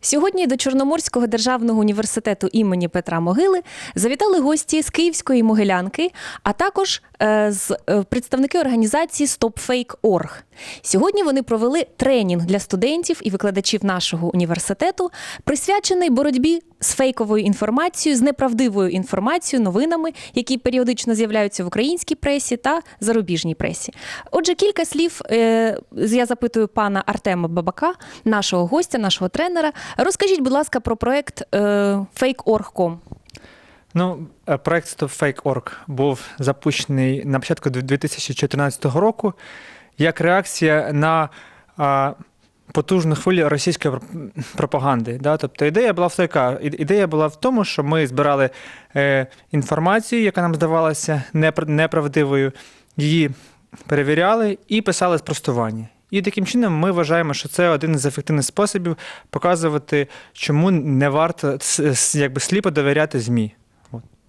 Сьогодні до Чорноморського державного університету імені Петра Могили завітали гості з Київської Могилянки, а також е, з е, представники організації StopFake.org. Сьогодні вони провели тренінг для студентів і викладачів нашого університету, присвячений боротьбі з фейковою інформацією, з неправдивою інформацією, новинами, які періодично з'являються в українській пресі та зарубіжній пресі. Отже, кілька слів е, я запитую пана Артема Бабака, нашого гостя, нашого тренера. Розкажіть, будь ласка, про проект е, fake.org.com. Ну, е, проект StopFake.org був запущений на початку 2014 року як реакція на потужну хвилю російської пр- пропаганди. Да? Тобто ідея була в така. Ідея була в тому, що ми збирали е, інформацію, яка нам здавалася непр- неправдивою, її перевіряли і писали спростування. І таким чином ми вважаємо, що це один з ефективних способів показувати, чому не варто якби сліпо довіряти ЗМІ.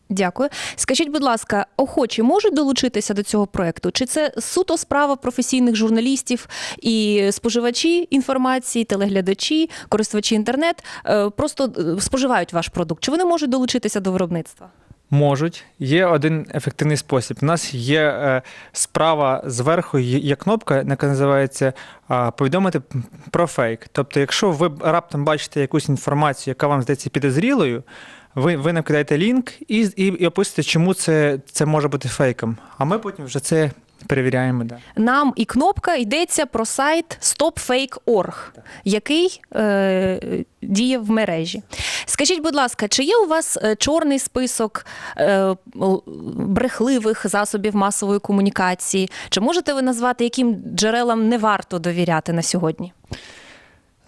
Дякую. Скажіть, будь ласка, охочі можуть долучитися до цього проекту? Чи це суто справа професійних журналістів і споживачі інформації, телеглядачі, користувачі інтернет е, просто е, споживають ваш продукт? Чи вони можуть долучитися до виробництва? Можуть. Є один ефективний спосіб. У нас є е, справа зверху, є, кнопка, яка називається повідомити про фейк. Тобто, якщо ви раптом бачите якусь інформацію, яка вам здається підозрілою, ви, ви нам кидаєте лінк і, і, і описуєте, чому це, це може бути фейком. А ми потім вже це перевіряємо. Да. Нам і кнопка йдеться про сайт stopfake.org, який е, діє в мережі. Скажіть, будь ласка, чи є у вас е, чорний список е, брехливих засобів масової комунікації? Чи можете ви назвати, яким джерелам не варто довіряти на сьогодні?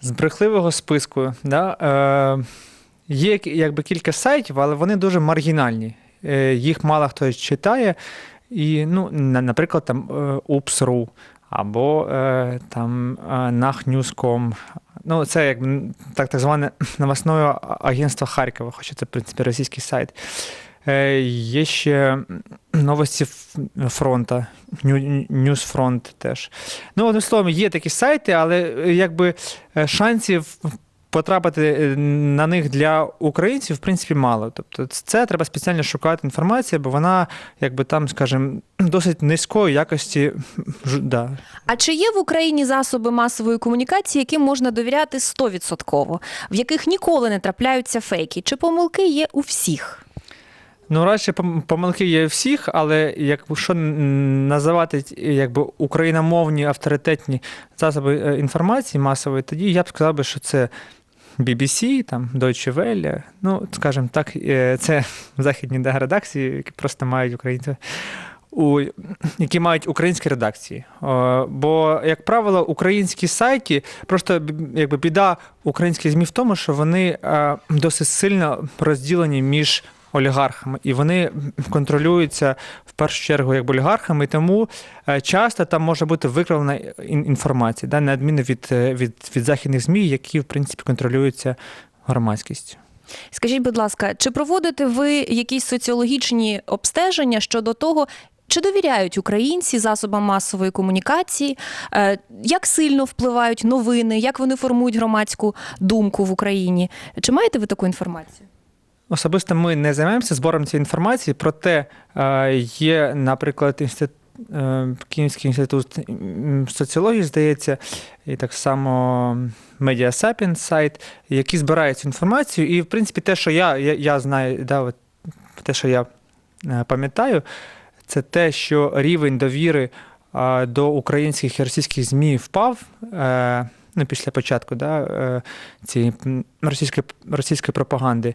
З брехливого списку да, е, є якби кілька сайтів, але вони дуже маргінальні. Е, їх мало хто читає. І, ну, наприклад, там е, Ups.ru або е, там е, Ну, це як так, так зване новосне агентство Харкова, хоча це, в принципі, російський сайт. Є ще новості фронта, Ньюсфронт теж. Ну, одним словом, є такі сайти, але якби шансів потрапити е, на них для українців, в принципі, мало. Тобто, це треба спеціально шукати інформацію, бо вона, якби там, скажімо, досить низької якості. Да. А чи є в Україні засоби масової комунікації, яким можна довіряти 100%, в яких ніколи не трапляються фейки? Чи помилки є у всіх? Ну, радше помилки є всіх, але якщо називати якби україномовні авторитетні засоби е, інформації масової, тоді я б сказав би, що це BBC, там Deutsche Welle, ну, скажімо так, е, це західні редакції, які просто мають українця, У, які мають українські редакції. Бо, як правило, українські сайти, просто якби біда українських ЗМІ в тому, що вони е, досить сильно розділені між олігархами, і вони контролюються в першу чергу як олігархами, і тому е, часто там може бути викривлена інформація, да, на відміну від, е, від, від західних ЗМІ, які в принципі контролюються громадськістю. Скажіть, будь ласка, чи проводите ви якісь соціологічні обстеження щодо того, чи довіряють українці засобам масової комунікації? Е, Як сильно впливають новини, як вони формують громадську думку в Україні? Чи маєте ви таку інформацію? Особисто ми не займаємося збором цієї інформації, проте е, є, наприклад, інститут. Київський інститут соціології, здається, і так само Media сайт, які збирають цю інформацію. І, в принципі, те, що я, я, я знаю, да, от, те, що я е, пам'ятаю, це те, що рівень довіри е, до українських і російських ЗМІ впав. е, Ну, після початку да, е, цієї російської, російської пропаганди е,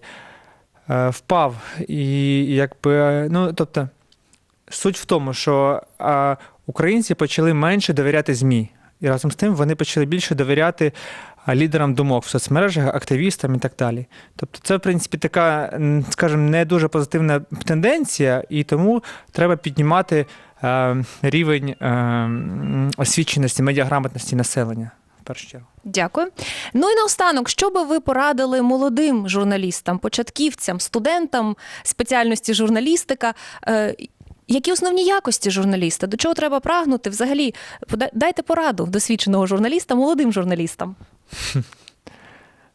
впав. І якби, е, ну, тобто, суть в тому, що е, українці почали менше довіряти ЗМІ. І разом з тим вони почали більше довіряти лідерам думок в соцмережах, активістам і так далі. Тобто, це, в принципі, така, скажімо, не дуже позитивна тенденція, і тому треба піднімати е, рівень е, освіченості, медіаграмотності населення першу чергу. Дякую. Ну і наостанок, що би ви порадили молодим журналістам, початківцям, студентам спеціальності журналістика? Е, Які основні якості журналіста? До чого треба прагнути? Взагалі, дайте пораду досвідченого журналіста молодим журналістам.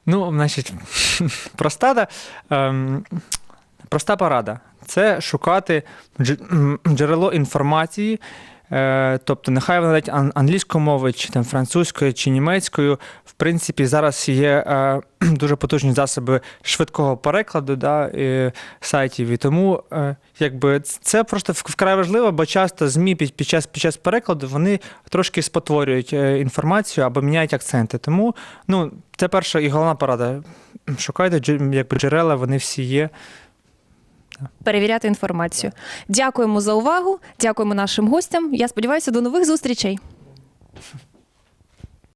Ну, значить, проста, да, ем, проста порада це шукати джерело інформації. Е, тобто, нехай вона навіть ан- англійською мовою, чи там французькою, чи німецькою. В принципі, зараз є е, дуже потужні засоби швидкого перекладу да, е, сайтів. І тому е, якби, це просто вкрай важливо, бо часто ЗМІ під, час, під час перекладу вони трошки спотворюють інформацію або міняють акценти. Тому ну, це перша і головна порада. Шукайте якби, джерела, вони всі є. Перевіряти інформацію. Дякуємо за увагу. Дякуємо нашим гостям. Я сподіваюся, до нових зустрічей.